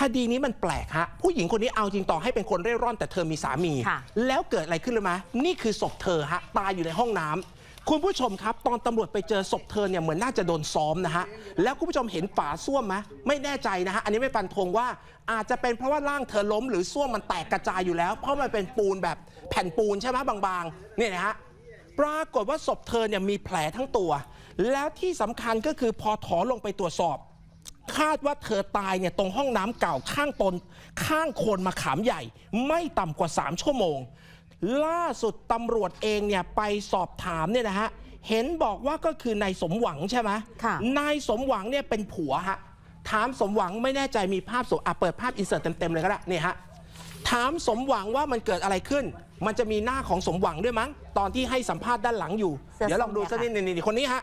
คดีนี้มันแปลกฮะ ผู้หญิงคนนี้เอาจริงต่อให้เป็นคนเร่ร่อนแต่เธอมีสามีค่ะแล้วเกิดอะไรขึ้นรู้ไหมนี่คือศพเธอฮะ ตายอยู่ในห้องน้ำคุณผู้ชมครับ ตอนตำรวจไปเจอศพเธอเนี่ยเหมือนน่าจะโดนซ้อมนะฮะ แล้วคุณผู้ชมเห็นฝาส้วมไหมไม่แน่ใจนะฮะ อันนี้ไม่ฟันธงว่าอาจจะเป็นเพราะว่าร่างเธอล้มหรือส้วมมันแตกกระจายอยู่แล้ว เพราะมันเป็นปูนแบบแผ่นปูนใช่ไหมบางๆเนี่ยนะฮะปรากฏว่าศพเธอเนี่ยมีแผลทั้งตัว แล้วที่สำคัญก็คือพอถอลงไปตรวจสอบ คาดว่าเธอตายเนี่ยตรงห้องน้ำเก่าข้างตนข้างโคนมะขามใหญ่ ไม่ต่ำกว่า 3 ชั่วโมง ล่าสุดตำรวจเองเนี่ยไปสอบถามเนี่ยนะฮะเห็นบอกว่าก็คือนายสมหวังใช่ไหมค่ะนายสมหวังเนี่ยเป็นผัวฮะถามสมหวังไม่แน่ใจมีภาพสดอะเปิดภาพอินเสิร์ตเต็มๆเลยก็ได้เนี่ยฮะถามสมหวังว่ามันเกิดอะไรขึ้น มันจะมีหน้าของสมหวังด้วยมั้ง ตอนที่ให้สัมภาษณ์ด้านหลังอยู่เสื้อเดี๋ยวลองดูส้สักมเนี่นิยดค่ะนี่นี่คนนี้ฮะ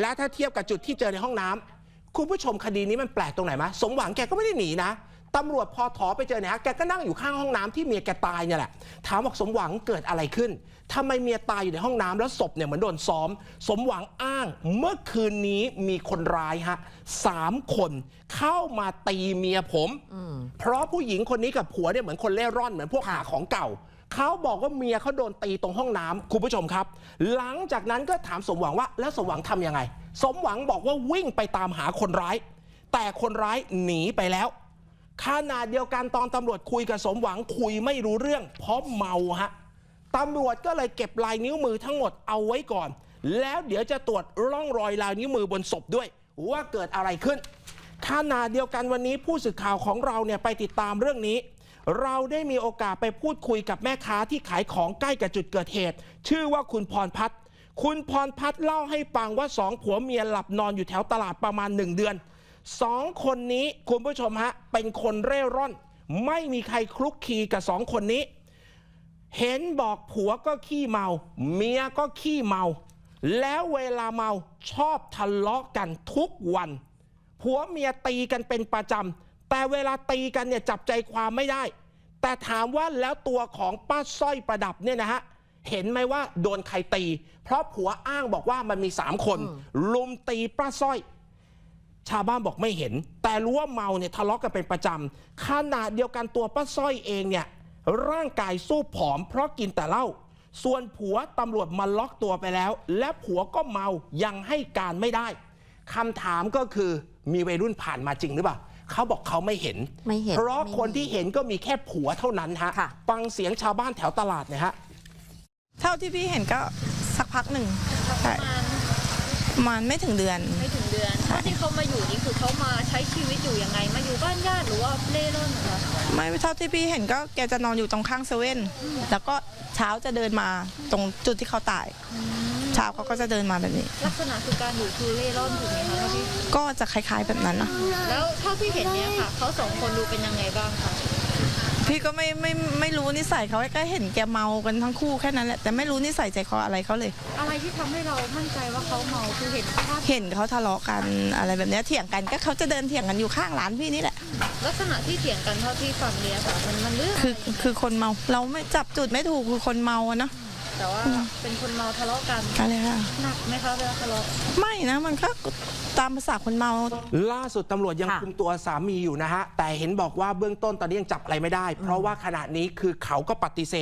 และถ้าเทียบกับจุดที่เจอในห้องน้ำ คุณผู้ชมคดีนี้มันแปลกตรงไหนมะสมหวังแกก็ไม่ได้หนีนะตำรวจพอถอไปเจอเนี่ยฮะแกก็นั่งอยู่ข้างห้องน้ำที่เมียแกตายเนี่ยแหละ ถามบอกสมหวังเกิดอะไรขึ้นทำไมเมียตายอยู่ในห้องน้ำแล้วศพเนี่ยเหมือนโดนซ้อม สมหวังอ้าง เมื่อคืนนี้มีคนร้ายฮะสามคนเข้ามาตีเมียผม เพราะผู้หญิงคนนี้กับผัวเนี่ยเหมือนคนเล่ร่อนเหมือนพวกหาของเก่าเขาบอกว่าเมียเขาโดนตีตรงห้องน้ำคุณผู้ชมครับ หลังจากนั้นก็ถามสมหวังว่าแล้วสมหวังทำยังไง สมหวังบอกว่าวิ่งไปตามหาคนร้าย แต่คนร้ายหนีไปแล้วขณะเดียวกันตอนตำรวจคุยกับสมหวังคุยไม่รู้เรื่อง เพราะเมาฮะตำรวจก็เลยเก็บลายนิ้วมือทั้งหมดเอาไว้ก่อน แล้วเดี๋ยวจะตรวจร่องรอยลายนิ้วมือบนศพด้วย ว่าเกิดอะไรขึ้นขณะเดียวกันวันนี้ผู้สื่อข่าวของเราเนี่ยไปติดตามเรื่องนี้ เราได้มีโอกาสไปพูดคุยกับแม่ค้าที่ขายของใกล้กับจุดเกิดเหตุ ชื่อว่าคุณพรพัฒน์ คุณพรพัฒน์เล่าให้ฟังว่าสองผัวเมียหลับนอนอยู่แถวตลาดประมาณหนึ่งเดือนสองคนนี้คุณผู้ชมฮะ เป็นคนเร่ร่อน ไม่มีใครคลุกคลีกับสองคนนี้ เห็นบอกผัวก็ขี้เมา เมียก็ขี้เมา แล้วเวลาเมาชอบทะเลาะกันทุกวัน ผัวเมียตีกันเป็นประจำแต่เวลาตีกันเนี่ยจับใจความไม่ได้ แต่ถามว่าแล้วตัวของป้าสร้อยประดับเนี่ยนะฮะ เห็นไหมว่าโดนใครตี เพราะผัวอ้างบอกว่ามันมีสามคน ลุมตีป้าสร้อย ชาวบ้านบอกไม่เห็น แต่รู้ว่าเมาเนี่ยทะเลาะกันเป็นประจำขนาดเดียวกันตัวป้าสร้อยเองเนี่ยร่างกายสู้ผอม เพราะกินแต่เหล้าส่วนผัวตำรวจมาล็อกตัวไปแล้ว และผัวก็เมายังให้การไม่ได้คำถามก็คือมีวัยรุ่นผ่านมาจริงหรือเปล่าเขาบอกเขาไม่เห็นไม่เห็นเพราะไม่มีคนที่เห็นก็มีแค่ผัวเท่านั้นฮะค่ะฟังเสียงชาวบ้านแถวตลาดหนะฮะ เท่าที่พี่เห็นก็สักพักหนึ่งใช่ประมาณไม่ถึงเดือน ไม่ถึงเดือนถ้าที่เขามาอยู่นี่คือเขามาใช้ชีวิตอยู่ยังไง มาอยู่บ้านญาติหรือว่าเล่ร่อนเหรอคะไม่เท่าที่พี่เห็นก็แกจะนอนอยู่ตรงข้างเซเว่นแล้วก็เช้าจะเดินมาตรงจุดที่เขาตายเช้าเขาก็จะเดินมาแบบนี้ ลักษณะคือการอยู่คือเล่ร่อนถูกไหมคะเท่าที่ก็จะคล้ายๆแบบนั้นนะแล้วเท่าที่เห็นเนี่ยค่ะเขาสองคนดูเป็นยังไงบ้างคะ พี่ก็ไม่ไม่ไม่รู้นิสัยเขาก็เห็นแกเมากันทั้งคู่แค่นั้นแหละแต่ไม่รู้นิสัยใจคออะไรเขาเลย อะไรที่ทำให้เรามั่นใจว่าเขาเมาคือเห็นภาพเห็นเขาทะเลาะกันอะไรแบบเนี้ยเถียงกันก็เขาจะเดินเถียงกันอยู่ข้างร้านพี่นี่แหละ ลักษณะที่เถียงกันเท่าที่ฟังเนี่ยค่ะมันมันเรื่องคือคือคนเมาเราไม่จับจุดไม่ถูกคือคนเมาอะเนาะ แต่ว่าเป็นคนเมาทะเลาะกันอะไรค่ะ หนักไหมคะเวลาทะเลาะ ไม่นะมันก็ตามภาษาคนเมา ล่าสุดตำรวจยังค่ะ คุมตัวสามีอยู่นะฮะ แต่เห็นบอกว่าเบื้องต้นตอนนี้ยังจับอะไรไม่ได้ เพราะว่าขณะนี้คือเขาก็ปฏิเสธ